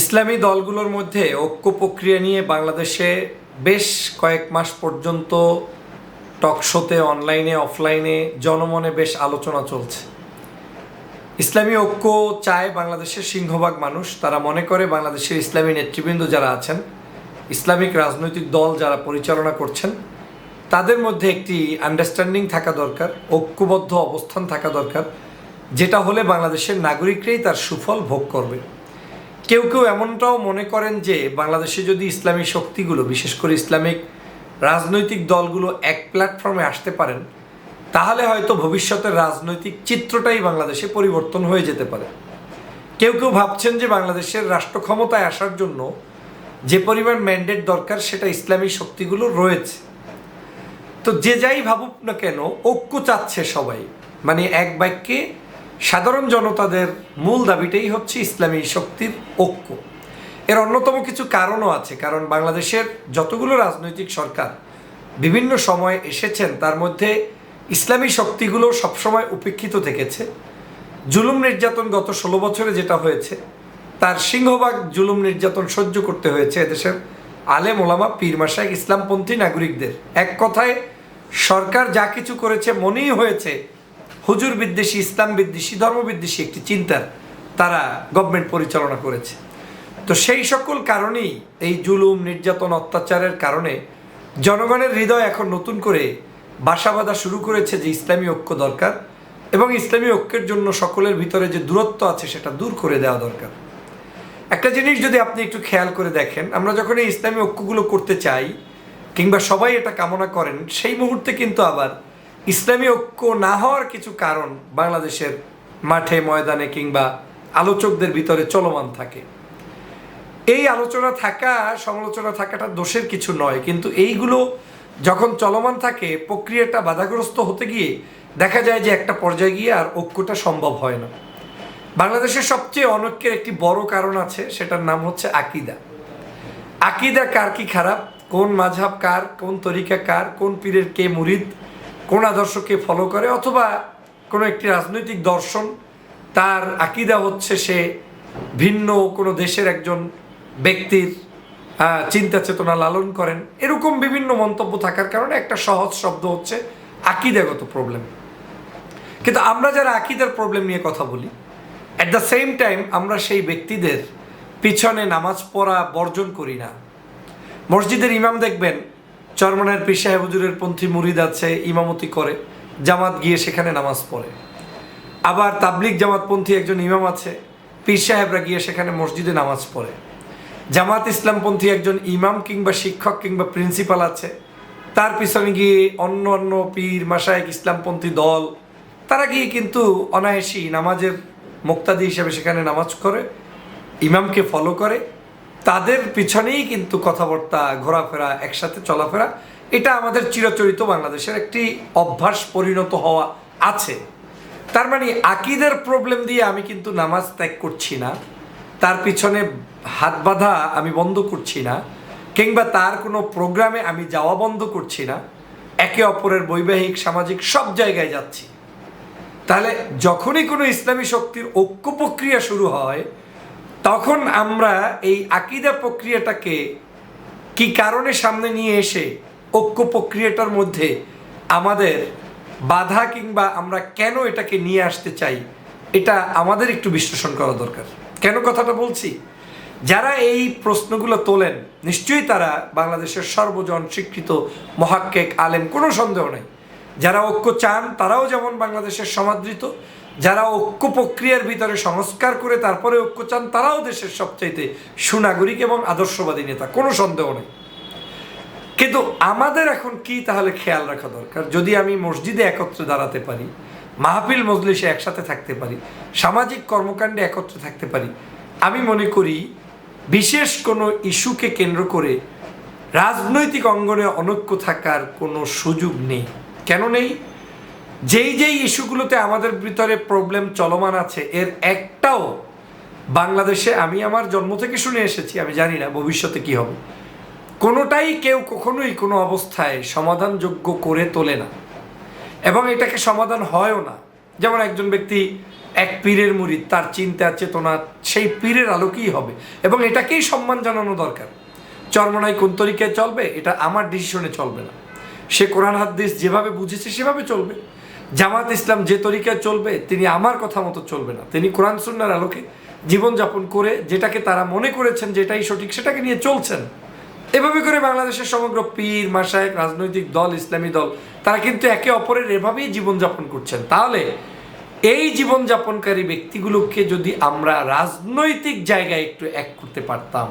ইসলামী দলগুলোর মধ্যে ঐক্য প্রক্রিয়া নিয়ে বাংলাদেশে বেশ কয়েক মাস পর্যন্ত টকশোতে অনলাইনে, অফলাইনে জনমনে বেশ আলোচনা চলছে। ইসলামী ঐক্য চায় বাংলাদেশের সিংহভাগ মানুষ। তারা মনে করে বাংলাদেশের ইসলামী নেতৃবৃন্দ যারা আছেন, ইসলামিক রাজনৈতিক দল যারা পরিচালনা করছেন, তাদের মধ্যে একটি আন্ডারস্ট্যান্ডিং থাকা দরকার, ঐক্যবদ্ধ অবস্থান থাকা দরকার, যেটা হলে বাংলাদেশের নাগরিকরাই তার সুফল ভোগ করবে। কেউ কেউ এমনটাও মনে করেন যে বাংলাদেশে যদি ইসলামী শক্তিগুলো, বিশেষ করে ইসলামিক রাজনৈতিক দলগুলো এক প্ল্যাটফর্মে আসতে পারেন, তাহলে হয়তো ভবিষ্যতের রাজনৈতিক চিত্রটাই বাংলাদেশে পরিবর্তন হয়ে যেতে পারে। কেউ কেউ ভাবছেন যে বাংলাদেশের রাষ্ট্র ক্ষমতায় আসার জন্য যে পরিমাণ ম্যান্ডেট দরকার সেটা ইসলামী শক্তিগুলো রয়েছে। তো যে যাই ভাবুক না কেন, ঐক্য চাচ্ছে সবাই। মানে এক বাক্যে সাধারণ জনতাদের মূল দাবিটাই হচ্ছে ইসলামী শক্তির ঐক্য। এর অন্যতম কিছু কারণও আছে, কারণ বাংলাদেশের যতগুলো রাজনৈতিক সরকার বিভিন্ন সময় এসেছেন, তার মধ্যে ইসলামী শক্তিগুলো সবসময় উপেক্ষিত থেকেছে। জুলুম নির্যাতন গত ষোলো বছরে যেটা হয়েছে, তার সিংহভাগ জুলুম নির্যাতন সহ্য করতে হয়েছে এদেশের আলেম ওলামা, পীর মাসায় ইসলামপন্থী নাগরিকদের। এক কথায়, সরকার যা কিছু করেছে, মনেই হয়েছে হুজুর বিদ্বেষী, ইসলাম বিদ্বেষী, ধর্ম বিদ্বেষী একটি চিন্তার তারা গভর্নমেন্ট পরিচালনা করেছে। তো সেই সকল কারণেই এই জুলুম, নির্যাতন, অত্যাচারের কারণে জনগণের হৃদয় এখন নতুন করে বাসা বাঁধা শুরু করেছে যে ইসলামী ঐক্য দরকার এবং ইসলামী ঐক্যের জন্য সকলের ভিতরে যে দূরত্ব আছে সেটা দূর করে দেওয়া দরকার। একটা জিনিস যদি আপনি একটু খেয়াল করে দেখেন, আমরা যখন এই ইসলামী ঐক্যগুলো করতে চাই কিংবা সবাই এটা কামনা করেন, সেই মুহূর্তে কিন্তু আবার ইসলামী ঐক্য না হওয়ার কিছু কারণ বাংলাদেশের মাঠে, ময়দানে কিংবা আলোচকদের ভিতরে চলমান থাকে। এই আলোচনা থাকা, সমালোচনা থাকাটা দোষের কিছু নয়, কিন্তু এইগুলো যখন চলমান থাকে, প্রক্রিয়াটা বাধাগ্রস্ত হতে গিয়ে দেখা যায় যে একটা পর্যায়ে গিয়ে আর ঐক্যটা সম্ভব হয় না। বাংলাদেশের সবচেয়ে অনৈক্যের একটি বড় কারণ আছে, সেটার নাম হচ্ছে আকিদা। আকিদা কার কি খারাপ? কোন মাঝহাব কার? কোন তরিকা কার? কোন পীরের কে মুরিদ? কোন আদর্শকে ফলো করে অথবা কোনো একটি রাজনৈতিক দর্শন, তার আকিদা হচ্ছে সে ভিন্ন কোনো দেশের একজন ব্যক্তির চিন্তা চেতনা লালন করেন। এরকম বিভিন্ন মন্তব্য থাকার কারণে একটা সহজ শব্দ হচ্ছে আকিদাগত প্রবলেম কিন্তু আমরা যারা আকিদার প্রবলেম নিয়ে কথা বলি অ্যাট দ্য সেম টাইম আমরা সেই ব্যক্তিদের পিছনে নামাজ পড়া বর্জন করি না। মসজিদের ইমাম দেখবেন চরমনের পীর সাহেব হুজুরের পন্থী মুরিদ আছে, ইমামতি করে, জামাত গিয়ে সেখানে নামাজ পড়ে। আবার তাবলিক জামাতপন্থী একজন ইমাম আছে, পীর সাহেবরা গিয়ে সেখানে মসজিদে নামাজ পড়ে। জামাত ইসলামপন্থী একজন ইমাম কিংবা শিক্ষক কিংবা প্রিন্সিপাল আছে, তার পিছনে গিয়ে অন্য অন্য পীর মাসায়ক ইসলামপন্থী দল, তারা গিয়ে কিন্তু অনায়াসী নামাজের মুক্তাদি হিসেবে সেখানে নামাজ করে, ইমামকে ফলো করে তাদের পিছনেই কিন্তু কথাবার্তা, ঘোরাফেরা, একসাথে চলাফেরা, এটা আমাদের চিরাচরিত বাংলাদেশের একটি অভ্যাস পরিণত হওয়া আছে। তার মানে আকিদের প্রবলেম দিয়ে আমি কিন্তু নামাজ ত্যাগ করছি না। তার পিছনে হাত বাঁধা আমি বন্ধ করছি না। কিংবা তার কোনো প্রোগ্রামে আমি যাওয়া বন্ধ করছি না। একে অপরের বৈবাহিক, সামাজিক সব জায়গায় যাচ্ছি। তাহলে যখনই কোনো ইসলামী শক্তির ঐক্য প্রক্রিয়া শুরু হয় তখন আমরা এই আকিদা প্রক্রিয়াটাকে কি কারণে সামনে নিয়ে এসে ঐক্য প্রক্রিয়াটার মধ্যে আমাদের বাধা কিংবা আমরা কেন এটাকে নিয়ে আসতে চাই, এটা আমাদের একটু বিশ্লেষণ করা দরকার। কেন কথাটা বলছি? যারা এই প্রশ্নগুলো তোলেন, নিশ্চয়ই তারা বাংলাদেশের সর্বজন স্বীকৃত মহাক্কেক আলেম, কোনো সন্দেহ নেই। যারা ঐক্য চান, তারাও যেমন বাংলাদেশের সমাদৃত যারা ঐক্য প্রক্রিয়ার ভিতরে সংস্কার করে তারপরে ঐক্য চান, তারাও দেশের সবচাইতে সুনাগরিক এবং আদর্শবাদী নেতা, কোনো সন্দেহ নেই। কিন্তু আমাদের এখন কি তাহলে খেয়াল রাখা দরকার? যদি আমি মসজিদে একত্রে দাঁড়াতে পারি, মাহফিল মজলিসে একসাথে থাকতে পারি, সামাজিক কর্মকাণ্ডে একত্রে থাকতে পারি, আমি মনে করি বিশেষ কোনো ইস্যুকে কেন্দ্র করে রাজনৈতিক অঙ্গনে অনৈক্য থাকার কোনো সুযোগ নেই। কেন নেই? যেই যেই ইস্যুগুলোতে আমাদের ভিতরে প্রবলেম চলমান আছে, এর একটাও বাংলাদেশে আমি আমার জন্ম থেকে শুনে এসেছি, আমি জানি না ভবিষ্যতে কি হবে। কোনোটাই কেউ কখনোই কোনো অবস্থায় সমাধানযোগ্য করে তোলে না। এবং এটাকে সমাধান হয়ও না। যেমন একজন ব্যক্তি এক পীরের মুরিদ তার চিন্তা, চেতনা সেই পীরের আলোকেই হবে। এবং এটাকেই সম্মান জানানো দরকার। চরমনাই কোন তরিকায় চলবে, এটা আমার ডিসিশনে চলবে না। সে কোরআন, হাদিস যেভাবে বুঝেছে সেভাবে চলবে। জামাত ইসলাম যে তরিকায় চলবে, তিনি আমার কথা মতো চলবে না। তিনি কোরআন সুন্নার আলোকে জীবনযাপন করে যেটাকে তারা মনে করেছেন যেটাই সঠিক, সেটাকে নিয়ে চলছেন। এভাবে করে বাংলাদেশের সমগ্র পীর মাসায়ক রাজনৈতিক দল, ইসলামী দল, তারা কিন্তু একে অপরের এভাবেই জীবনযাপন করছেন। তাহলে এই জীবনযাপনকারী ব্যক্তিগুলোকে যদি আমরা রাজনৈতিক জায়গায় একটু এক করতে পারতাম,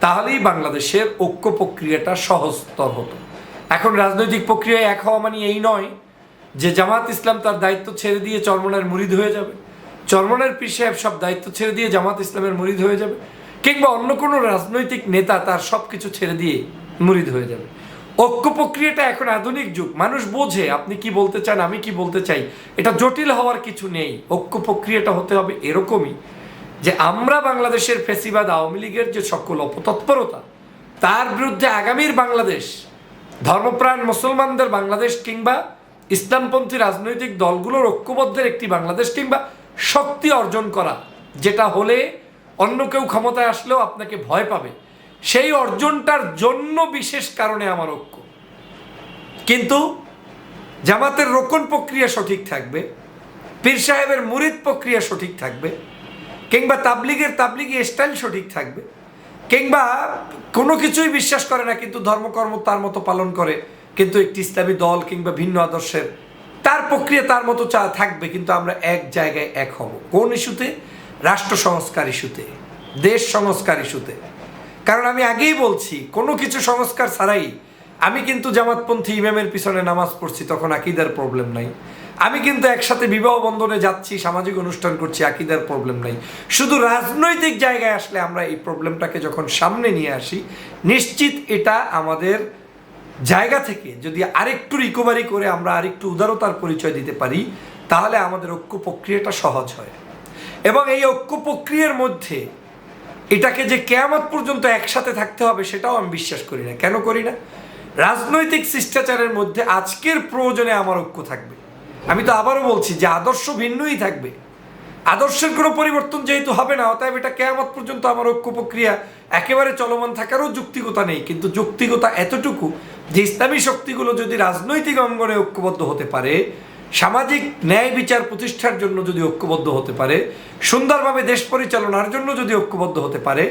তাহলেই বাংলাদেশের ঐক্য প্রক্রিয়াটা সহজতর হতো। এখন রাজনৈতিক প্রক্রিয়ায় এক হওয়া মানে এই নয় যে জামাত ইসলাম তার দায়িত্ব ছেড়ে দিয়ে চরমনের মুরিদ হয়ে যাবে। চরমনের পীর সাহেব সব দায়িত্ব ছেড়ে দিয়ে জামাত ইসলামের মুরিদ হয়ে যাবে। কিংবা অন্য কোনো রাজনৈতিক নেতা তার সব কিছু ছেড়ে দিয়ে মুরিদ হয়ে যাবে। ঐক্য প্রক্রিয়াটা এখন আধুনিক যুগ। মানুষ বোঝে, আপনি কি বলতে চান, আমি কি বলতে চাই। এটা জটিল হওয়ার কিছু নেই। ঐক্য প্রক্রিয়াটা হতে হবে এরকমই যে আমরা বাংলাদেশের ফেসিবাদ, আওয়ামী লীগের যে সকল অপতৎপরতা, তার বিরুদ্ধে আগামীর বাংলাদেশ, ধর্মপ্রাণ মুসলমানদের বাংলাদেশ কিংবা ইসলামপন্থী রাজনৈতিক দলগুলোর ঐক্যবদ্ধের একটি বাংলাদেশ কিংবা শক্তি অর্জন করা, যেটা হলে অন্য কেউ ক্ষমতায় আসলেও আপনাকে ভয় পাবে। সেই অর্জনটার জন্য বিশেষ কারণে আমার ঐক্য। কিন্তু জামাতের রোকন প্রক্রিয়া সঠিক থাকবে, পীর সাহেবের মুরিদ প্রক্রিয়া সঠিক থাকবে, কিংবা তাবলিগের তাবলিগি স্টাইল সঠিক থাকবে, কিংবা কোনো কিছুই বিশ্বাস করে না, কিন্তু ধর্মকর্ম তার মতো পালন করে। কিন্তু একটি ইসলামী দল কিংবা ভিন্ন আদর্শের তার প্রক্রিয়া তার মতো চা থাকবে, কিন্তু আমরা এক জায়গায় এক হব। কোন ইস্যুতে? রাষ্ট্র সংস্কার ইস্যুতে, দেশ সংস্কার ইস্যুতে। কারণ আমি আগেই বলছি, কোনো কিছু সংস্কার ছাড়াই আমি কিন্তু জামাতপন্থী ইমামের পিছনে নামাজ পড়ছি, তখন আকিদার প্রবলেম নাই। আমি কিন্তু একসাথে বিবাহ বন্ধনে যাচ্ছি, সামাজিক অনুষ্ঠান করছি, আকিদার প্রবলেম নাই। শুধু রাজনৈতিক জায়গায় আসলে আমরা এই প্রবলেমটাকে যখন সামনে নিয়ে আসি, নিশ্চিত এটা আমাদের জায়গা থেকে যদি আরেকটু রিকভারি করে আমরা আরেকটু উদারতার পরিচয় দিতে পারি, তাহলে আমাদের ঐক্য প্রক্রিয়াটা সহজ হয়। এবং এই ঐক্য প্রক্রিয়ার মধ্যে এটাকে যে কেয়ামত পর্যন্ত একসাথে থাকতে হবে, সেটাও আমি বিশ্বাস করি না। কেন করি না? রাজনৈতিক শিষ্টাচারের মধ্যে আজকের প্রয়োজনে আমার ঐক্য থাকবে। আমি তো আবারও বলছি যে আদর্শ ভিন্নই থাকবে। আদর্শের কোনো পরিবর্তন যেহেতু হবে না, অতএব এটা কেয়ামত পর্যন্ত আমার ঐক্য প্রক্রিয়া একেবারে চলমান থাকারও যুক্তিকতা নেই। কিন্তু যুক্তিকতা এতটুকু যে ইসলামী শক্তিগুলো যদি রাজনৈতিক অঙ্গনে ঐক্যবদ্ধ হতে পারে, সামাজিক ন্যায় বিচার প্রতিষ্ঠার জন্য যদি ঐক্যবদ্ধ হতে পারে, সুন্দরভাবে দেশ পরিচালনার জন্য যদি ঐক্যবদ্ধ হতে পারে,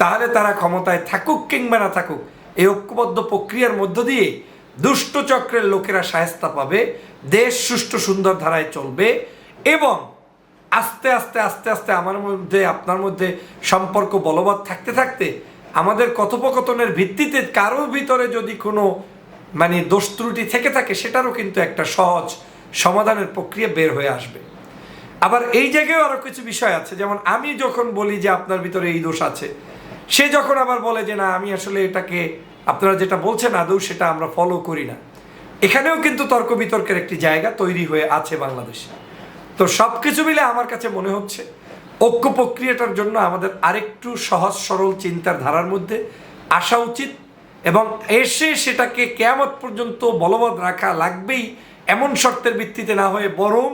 তাহলে তারা ক্ষমতায় থাকুক কিংবা না থাকুক, এই ঐক্যবদ্ধ প্রক্রিয়ার মধ্য দিয়ে দুষ্ট চক্রের লোকেরা সায়স্তা পাবে, দেশ সুষ্ঠু সুন্দর ধারায় চলবে এবং আস্তে আস্তে আস্তে আস্তে আমার মধ্যে, আপনার মধ্যে সম্পর্ক বলবৎ থাকতে থাকতে আমাদের কথোপকথনের ভিত্তিতে কারও ভিতরে যদি কোনো মানে দোষ ত্রুটি থেকে থাকে, সেটারও কিন্তু একটা সহজ সমাধানের প্রক্রিয়া বের হয়ে আসবে। আবার এই জায়গায় আরও কিছু বিষয় আছে, যেমন আমি যখন বলি যে আপনার ভিতরে এই দোষ আছে, সে যখন আবার বলে যে না, আমি আসলে এটাকে, আপনারা যেটা বলছেন আদৌ সেটা আমরা ফলো করি না। এখানেও কিন্তু তর্ক বিতর্কের একটি জায়গা তৈরি হয়ে আছে বাংলাদেশে। তো সব কিছু মিলে আমার কাছে মনে হচ্ছে ঐক্য প্রক্রিয়াটার জন্য আমাদের আরেকটু সহজ সরল চিন্তার ধারার মধ্যে আসা উচিত এবং এসে সেটাকে কেয়ামত পর্যন্ত বলবৎ রাখা লাগবেই এমন শর্তের ভিত্তিতে না হয়ে বরং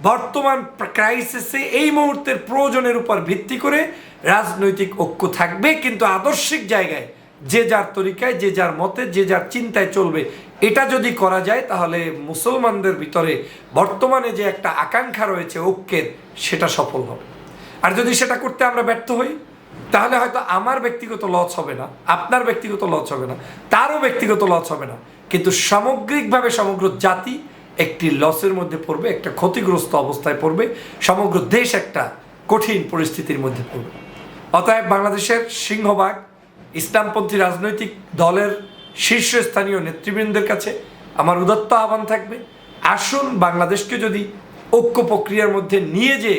বর্তমান ক্রাইসিসে এই মুহূর্তের প্রয়োজনের উপর ভিত্তি করে রাজনৈতিক ঐক্য থাকবে, কিন্তু আদর্শিক জায়গায়, যে যার তরিকায়, যে যার মতে, যে যার চিন্তায় চলবে, এটা যদি করা যায় তাহলে মুসলমানদের ভিতরে বর্তমানে যে একটা আকাঙ্ক্ষা রয়েছে ঐক্যের, সেটা সফল হবে। আর যদি সেটা করতে আমরা ব্যর্থ হই, তাহলে হয়তো আমার ব্যক্তিগত লস হবে না, আপনার ব্যক্তিগত লস হবে না, তারও ব্যক্তিগত লস হবে না। কিন্তু সামগ্রিকভাবে সমগ্র জাতি একটি লসের মধ্যে পড়বে, একটা ক্ষতিগ্রস্ত অবস্থায় পড়বে, সমগ্র দেশ একটা কঠিন পরিস্থিতির মধ্যে পড়বে। অতএব বাংলাদেশের সিংহভাগ ইসলামপন্থী রাজনৈতিক দলের শীর্ষস্থানীয় নেতৃবৃন্দের কাছে আমার উদত্ত আহ্বান থাকবে, আসুন বাংলাদেশকে যদি ঐক্য প্রক্রিয়ার মধ্যে নিয়ে যে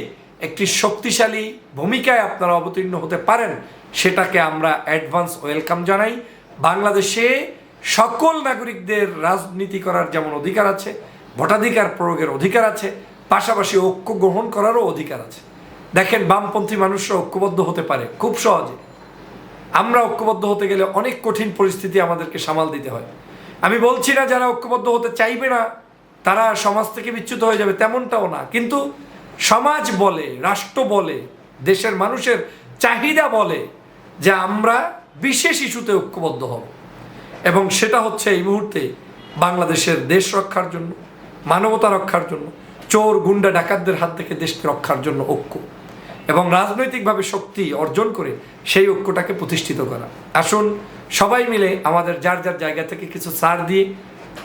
একটি শক্তিশালী ভূমিকায় আপনারা অবতীর্ণ হতে পারেন, সেটাকে আমরা অ্যাডভান্স ওয়েলকাম জানাই। বাংলাদেশে সকল নাগরিকদের রাজনীতি করার যেমন অধিকার আছে, ভোটাধিকার প্রয়োগের অধিকার আছে, পাশাপাশি ঐক্য গ্রহণ করারও অধিকার আছে। দেখেন, বামপন্থী মানুষরা ঐক্যবদ্ধ হতে পারে, খুব সহজে। আমরা ঐক্যবদ্ধ হতে গেলে অনেক কঠিন পরিস্থিতি আমাদেরকে সামাল দিতে হয়। আমি বলছি না যারা ঐক্যবদ্ধ হতে চাইবে না, তারা সমাজ থেকে বিচ্যুত হয়ে যাবে, তেমনটাও না। কিন্তু সমাজ বলে, রাষ্ট্র বলে, দেশের মানুষের চাহিদা বলে যে আমরা বিশেষ ইস্যুতে ঐক্যবদ্ধ হব। এবং সেটা হচ্ছে এই মুহূর্তে বাংলাদেশের দেশ রক্ষার জন্য, মানবতা রক্ষার জন্য, চোর, গুন্ডা, ডাকাতদের হাত থেকে দেশকে রক্ষার জন্য ঐক্য। এবং রাজনৈতিকভাবে শক্তি অর্জন করে সেই ঐক্যটাকে প্রতিষ্ঠিত করা। আসুন সবাই মিলে আমাদের যার যার জায়গা থেকে কিছু ছাড় দিয়ে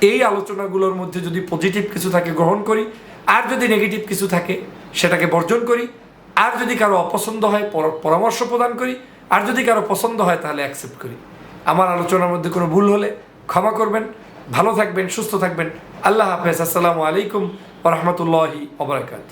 এই আলোচনাগুলোর মধ্যে যদি পজিটিভ কিছু থাকে গ্রহণ করি আর যদি নেগেটিভ কিছু থাকে, সেটাকে বর্জন করি। আর যদি কারও অপছন্দ হয়, পর- পরামর্শ প্রদান করি। আর যদি কারও পছন্দ হয়, তাহলে অ্যাকসেপ্ট করি। আমার আলোচনার মধ্যে কোনো ভুল হলে ক্ষমা করবেন। ভালো থাকবেন, সুস্থ থাকবেন। আল্লাহ হাফেজ। আসসালামু আলাইকুম রহমতুল্লাহি ওবরাকাত